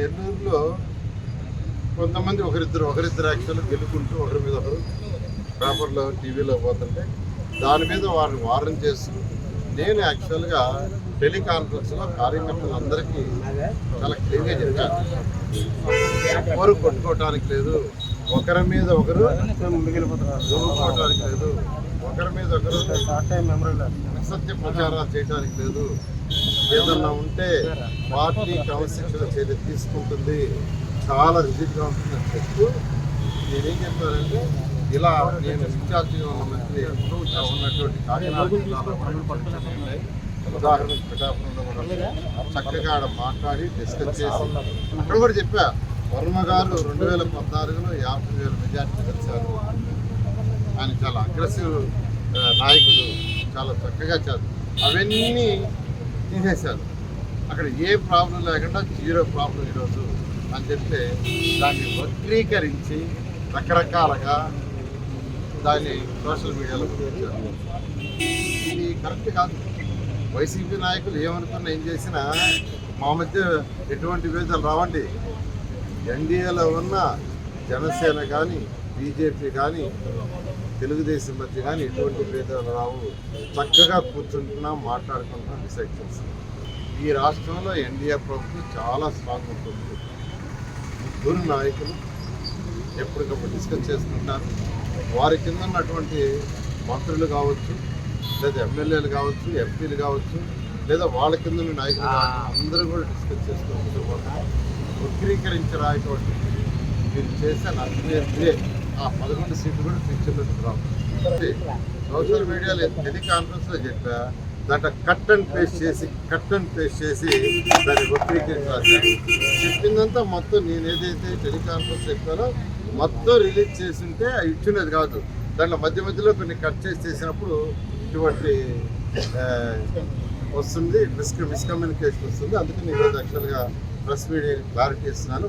నెల్లూరులో కొంతమంది ఒకరిద్దరు ఒకరిద్దరు యాక్చువల్గా గెలుకుంటూ ఒకరి మీద ఒకరు పేపర్లో టీవీలో పోతుంటే దాని మీద వారిని వారం చేస్తూ నేను యాక్చువల్గా టెలికాన్ఫరెన్స్లో కార్యకర్తలందరికీ చాలా క్లియర్గా చెప్పాను. ఎవరు కొట్టుకోవటానికి లేదు. ఒకరి మీద ఒకరు దువ్వుకోవటానికి లేదు ఒకరి మీద ఒకరు అసత్య ప్రచారాలు చేయడానికి లేదు. ఏదన్నా ఉంటే పార్టీ క్రమశిక్షణ చర్య తీసుకుంటుంది. చాలా రిజిట్గా ఉంటుందని చెప్తూ నేనేం చెప్పానంటే ఇలా నేను ఇన్ఛార్జిగా ఉన్న మంత్రి ఉన్నటువంటి కాకినాడ జిల్లాలో ఉన్నాయి. ఉదాహరణకు పిఠాపురంలో చక్కగా ఆడ మాట్లాడి డిస్కస్ చేసి. అక్కడ కూడా చెప్పా వర్మ గారు రెండు వేల పద్నాలుగులో యాభై వేల మెజార్టీ గెలిచారు. ఆయన చాలా అగ్రెసివ్ నాయకుడు. చాలా చక్కగా చేస్తారు అవన్నీ తీసేశారు. అక్కడ ఏ ప్రాబ్లం లేకుండా జీరో ప్రాబ్లం ఈరోజు అని చెప్తే దాన్ని వక్రీకరించి రకరకాలుగా దాన్ని సోషల్ మీడియాలో పంపించారు. ఇది కరెక్ట్ కాదు. వైసీపీ నాయకులు ఏమనుకున్నా ఏం చేసినా మా మధ్య ఎటువంటి విభేదాలు రావండి. ఎన్డీఏలో ఉన్న జనసేన కానీ బీజేపీ కానీ తెలుగుదేశం మధ్య కానీ ఎటువంటి భేదాలు రావు. చక్కగా కూర్చుంటున్నాం మాట్లాడుకుంటున్నాం డిసైడ్ చేస్తాం ఈ రాష్ట్రంలో ఎన్డీఏ ప్రభుత్వం చాలా స్ట్రాంగ్ ఉంటుంది. ముగ్గురు నాయకులు ఎప్పటికప్పుడు డిస్కస్ చేసుకుంటారు వారి కింద ఉన్నటువంటి మంత్రులు కావచ్చు లేదా ఎమ్మెల్యేలు కావచ్చు ఎంపీలు కావచ్చు లేదా వాళ్ళ కింద ఉన్న నాయకులు అందరూ కూడా డిస్కస్ చేసుకుంటూ పోతారు వక్రీకరించి రాయటువంటి మీరు చేసే నచ్చే ఆ పదకొండు సీట్లు కూడా ఫ్యూచర్లో రావు సోషల్ మీడియాలో టెలికాన్ఫరెన్స్లో చెప్పా దాంట్లో కట్ అండ్ పేస్ట్ చేసి కట్ అండ్ పేస్ట్ చేసి దాన్ని వక్రీకరించి చెప్పిందంతా మొత్తం నేను ఏదైతే టెలికాన్ఫరెన్స్ చెప్పానో మొత్తం రిలీజ్ చేసి ఉంటే ఇచ్చినది కాదు. దాంట్లో మధ్య మధ్యలో కొన్ని కట్ చేసి చేసినప్పుడు ఇటువంటి వస్తుంది మిస్ మిస్కమ్యూనికేషన్ వస్తుంది. అందుకని ఈరోజు యాక్చువల్గా ప్రెస్ మీడియా క్లారిటీ ఇస్తున్నాను.